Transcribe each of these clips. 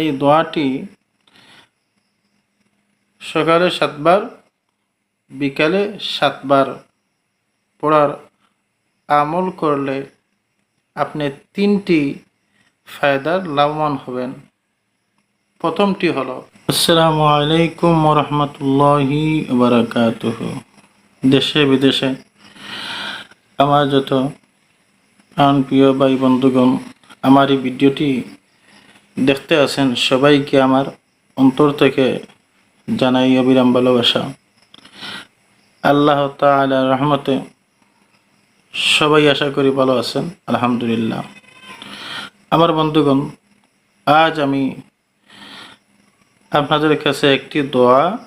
এই দোয়াটি সকালে সাতবার, বিকালে সাতবার পড়ার আমল করলে আপনি তিনটি ফায়দার লাভবান হবেন। প্রথমটি হলো, আসসালামু আলাইকুম রহমতুল্লাহি বারাকাতুহ। দেশে, বিদেশে আমার যত প্রাণ প্রিয় ভাই বন্ধুগণ, আমার এই ভিডিওটি দেখতে আছেন সবাইকে আমার অন্তর থেকে জানাই অবিরাম ভালোবাসা। আল্লাহ তাআলা রহমতে সবাই আশা করি ভালো আছেন, আলহামদুলিল্লাহ। আমার বন্ধুগণ, আজ আমি আপনাদের কাছে একটি দোয়া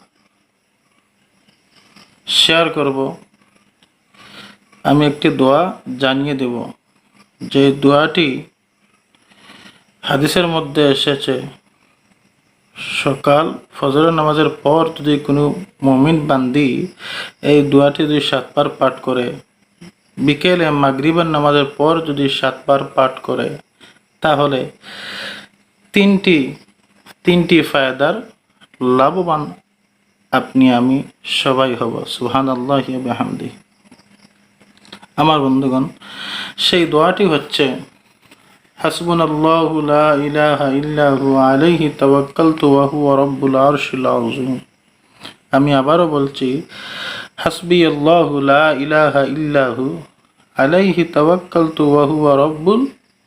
শেয়ার করব। আমি একটি দোয়া জানিয়ে দেব। যে দোয়াটি হাদিসের মধ্যে এসেছে, সকাল ফজরের নামাজের পর যদি কোনো মমিন বান্দি এই দোয়াটি যদি সাতবার পাঠ করে, বিকেলে মাগরিবের নামাজের পর যদি সাতবার পাঠ করে, তাহলে তিনটি তিনটি ফায়দার লাভবান আপনি, আমি সবাই হব। সুহান আল্লাহ আমার বন্ধুগণ, সেই দোয়াটি হচ্ছে হাসবুন আল্লাহ লা ইলাহা ইল্লাহু আলাইহি তাওয়াক্কালতু ওয়া হুয়া রাব্বুল আরশিল আযীম। আমি আবারও বলছি হাসবি আল্লাহ লা ইলাহা ইল্লাহু আলাইহি তাওয়াক্কালতু ওয়া হুয়া রাব্বুল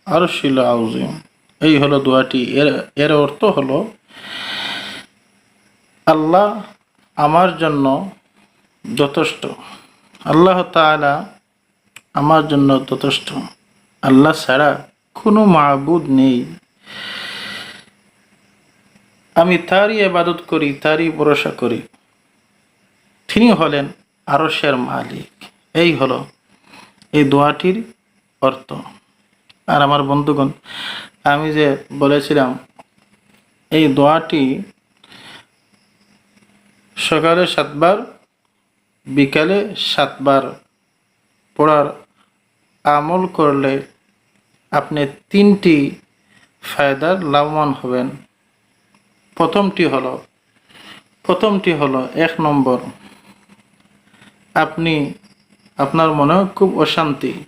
আরশিল আযীম। এই হলো দোয়াটি। এর এর অর্থ হলো, আল্লাহ আমার জন্য যথেষ্ট। আল্লাহ তাআলা আমার জন্য যথেষ্ট। আল্লাহ ছাড়া কোনো মাহবুদ নেই। আমি তারই আবাদত করি, তারই ভরসা করি। তিনি হলেন আরশের মালিক। এই হলো এই দোয়াটির অর্থ। আর আমার বন্ধুগণ, আমি যে বলেছিলাম, এই দোয়াটি সকালে সাতবার, বিকালে সাতবার পড়ার আমল করলে আপনি তিনটি ফায়দার লাভবান হবেন। প্রথমটি হলো প্রথমটি হলো এক নম্বর, আপনি, আপনার মনে খুব অশান্তি।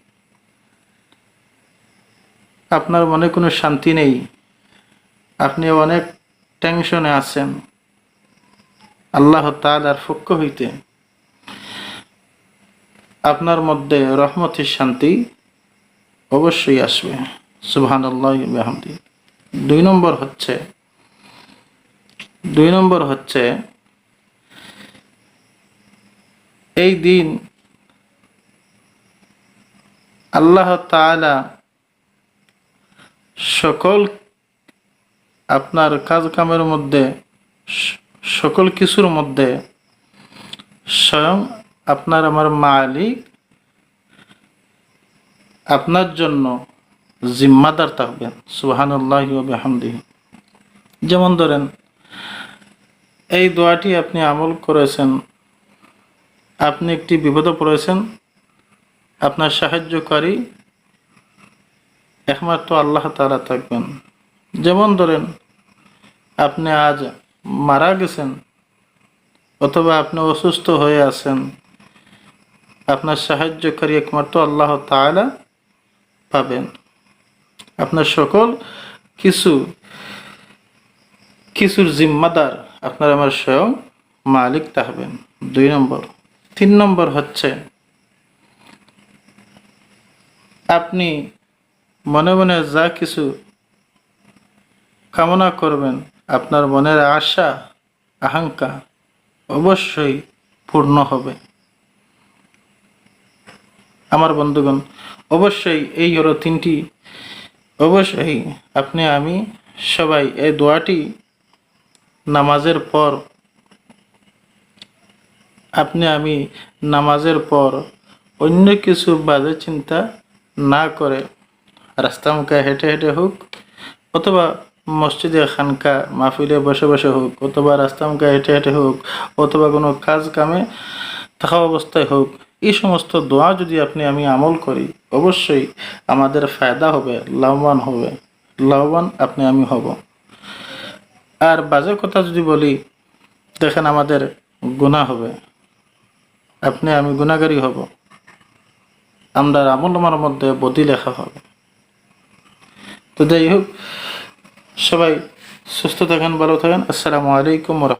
আপনার মনে কোনো শান্তি নেই। আপনি অনেক টেনশনে আছেন। আল্লাহ তালার পক্ষ হইতে। আপনার মধ্যে রহমতের শান্তি অবশ্যই আসবে। সুবহান আল্লাহ দুই নম্বর হচ্ছে, দুই নম্বর হচ্ছে, এই দিন আল্লাহ তাআলা সকল আপনার কাজ কামের মধ্যে, সকল কিছুর মধ্যে স্বয়ং আপনার আমার মালিক আপনার জন্য জিম্মাদার থাকবেন সুবহানাল্লাহ হামদি যেমন ধরেন, এই দোয়াটি আপনি আমল করেছেন, আপনি একটি বিপদে পড়েছেন, আপনার সাহায্যকারী একমাত্র আল্লাহ তারা থাকবেন। যেমন ধরেন, আপনি আজ মারা গেছেন, অথবা আপনি অসুস্থ হয়ে আছেন, আপনার সাহায্যকারী একমাত্র আল্লাহ তাআলা পাবেন। আপনার সকল কিছু, কিছুর জিম্মাদার আপনার আমার স্বয়ং মালিক থাকবেন দুই নম্বর। তিন নম্বর হচ্ছে, আপনি মনে মনে যা কিছু কামনা করবেন, আপনার মনের আশা, আকাঙ্ক্ষা অবশ্যই পূর্ণ হবে। আমার বন্ধুগণ, অবশ্যই এই হলো তিনটি। অবশ্যই আপনি, আমি সবাই এই দোয়াটি নামাজের পর, আপনি, আমি নামাজের পর অন্য কিছু বাজে চিন্তা না করে রাস্তা মুখে হেঁটে হেঁটে হোক অথবা মসজিদে খানকা মাহফিলে বসে বসে হোক অথবা রাস্তা মুখে হেঁটে হেঁটে হোক অথবা কোনো কাজ কামে থাকা অবস্থায় হোক এই সমস্ত দোয়া যদি আপনি আমি আমল করি, অবশ্যই আমাদের ফায়দা হবে, লাভবান হবে, লাভবান আপনি আমি হব। আর বাজে কথা যদি বলি, দেখেন আমাদের গুণা হবে, আপনি আমি গুণাগারী হব। আমরা আমল নামার মধ্যে বদি লেখা হবে। তো যাই হোক, সবাই সুস্থ থাকেন, ভালো থাকেন। আসসালামু আলাইকুম